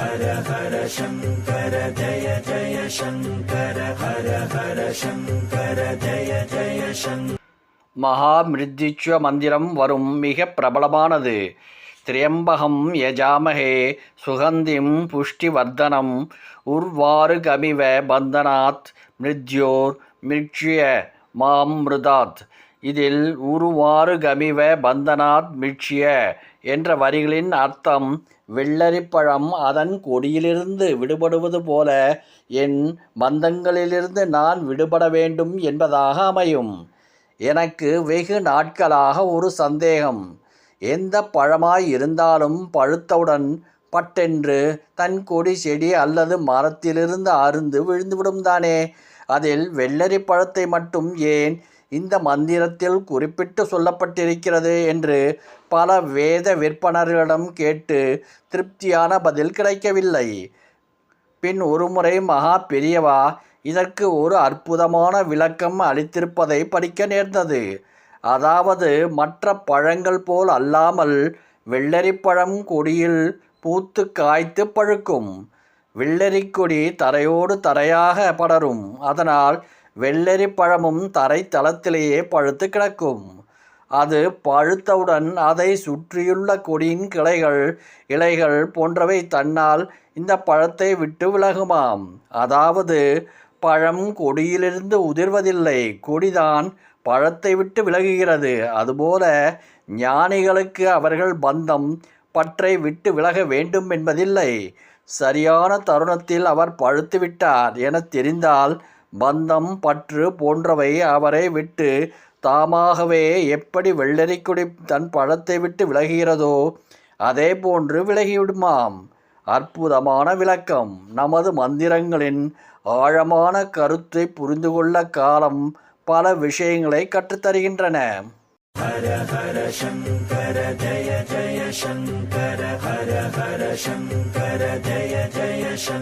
ஹர ஹர சங்கர ஜய ஜய சங்கர ஹர ஹர சங்கர ஜய ஜய சங்கர மகாமிருத்யுஜ மந்திரம் வரும் மிக பிரபலமானது. திரியம்பகம் யஜாமகே சுகந்திம் புஷ்டிவர்தனம் உர்வாருகமிவ பந்தனாத் மிருத்யோர் மிருட்சிய மாமிருதாத். இதில் உருவாறு கமிவ பந்தனாத் மிட்சிய என்ற வரிகளின் அர்த்தம் வெள்ளரிப்பழம் அதன் கொடியிலிருந்து விடுபடுவது போல என் பந்தங்களிலிருந்து நான் விடுபட வேண்டும் என்பதாக அமையும். எனக்கு வெகு நாட்களாக ஒரு சந்தேகம். எந்த பழமாய் இருந்தாலும் பழுத்தவுடன் பட்டென்று தன் கொடி செடி அல்லது மரத்திலிருந்து அருந்து விழுந்துவிடும் தானே. அதில் வெள்ளரி பழத்தை மட்டும் ஏன் இந்த மந்திரத்தில் குறிப்பிட்டு சொல்லப்பட்டிருக்கிறது என்று பல வேத விற்பனர்களிடம் கேட்டு திருப்தியான பதில் கிடைக்கவில்லை. பின் ஒருமுறை மகா பெரியவா இதற்கு ஒரு அற்புதமான விளக்கம் அளித்திருப்பதை படிக்க நேர்ந்தது. அதாவது மற்ற பழங்கள் போல் அல்லாமல் வெள்ளரிப்பழம் கொடியில் பூத்து காய்த்து பழுக்கும். வெள்ளரிக்கொடி தரையோடு தரையாக படரும். அதனால் வெள்ளரி பழமும் தரை தளத்திலேயே பழுத்து கிடக்கும். அது பழுத்தவுடன் அதை சுற்றியுள்ள கொடியின் கிளைகள் இலைகள் போன்றவை தன்னால் இந்த பழத்தை விட்டு விலகுமாம். அதாவது பழம் கொடியிலிருந்து உதிர்வதில்லை. கொடிதான் பழத்தை விட்டு விலகுகிறது. அதுபோல ஞானிகளுக்கு அவர்கள் பந்தம் பற்றை விட்டு விலக வேண்டும் என்பதில்லை. சரியான தருணத்தில் அவர் பழுத்துவிட்டார் என தெரிந்தால் பந்தம் பற்று போன்றவை அவரை விட்டு தாமாகவே எப்படி வெள்ளரிக்குடி தன் பழத்தை விட்டு விலகுகிறதோ அதே போன்று விலகிவிடுமாம். அற்புதமான விளக்கம். நமது மந்திரங்களின் ஆழமான கருத்தை புரிந்து கொள்ள காலம் பல விஷயங்களை கற்றுத்தருகின்றன. ஹர ஹர சங்கர ஜய ஜய சங்கர ஹர ஹர சங்கர ஜய ஜய சங்கர.